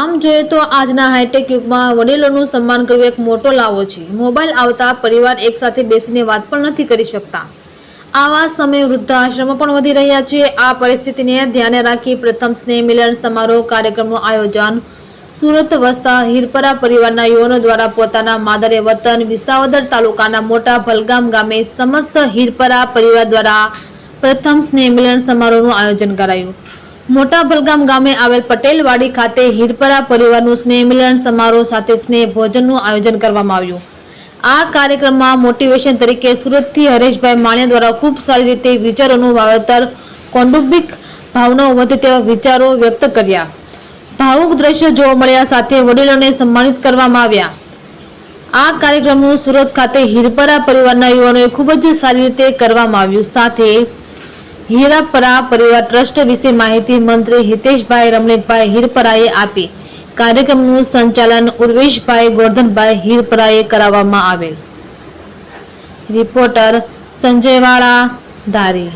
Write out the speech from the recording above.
આમ જોઈએ તો આજના હાઈટેક યુગમાં વડીલોનું સન્માન કરવું એક મોટો લાવો છે. મોબાઈલ આવતા પરિવાર એકસાથે બેસીને વાત પણ નથી કરી શકતા. આવા સમયે વૃદ્ધાશ્રમો પણ વધી રહ્યા છે. આ પરિસ્થિતિને ધ્યાને રાખી પ્રથમ સ્નેહ મિલન સમારોહ કાર્યક્રમનું આયોજન સુરત વસતા હિરપરા પરિવારના યુવાનો દ્વારા પોતાના માદરે વતન વિસાવદર તાલુકાના મોટા ભલગામ ગામે સમસ્ત હિરપરા પરિવાર દ્વારા પ્રથમ સ્નેહ મિલન સમારોહનું આયોજન કરાયું. મોટા ભલગામ ગામે આવેલ પટેલવાડી ખાતે હિરપરા પરિવારનું સ્નેહ મિલન સમારોહ સાથે સ્નેહ ભોજનનું આયોજન કરવામાં આવ્યું. આ કાર્યક્રમમાં મોટિવેશન તરીકે સુરતથી હરેશભાઈ માણિયા દ્વારા ખૂબ સારી રીતે વિચારોનું વાવેતર, કૌટુંબિક ભાવનાઓ વધે તેવા વિચારો વ્યક્ત કર્યા. ભાવુક દ્રશ્યો જોવા મળ્યા સાથે વડીલોને સન્માનિત કરવામાં આવ્યા. આ કાર્યક્રમનું સુરત ખાતે હિરપરા પરિવારના યુવાનોએ ખૂબ જ સારી રીતે કરવામાં આવ્યું. સાથે હીરાપરા પરિવાર ટ્રસ્ટ વિશે માહિતી મંત્રી હિતેશભાઈ રમણીકભાઈ હિરપરાએ આપી. કાર્યક્રમનું સંચાલન ઉર્વેશભાઈ ગોરધનભાઈ હિરપરાએ કરાવવામાં આવેલ. રિપોર્ટર સંજયવાળા ધારી.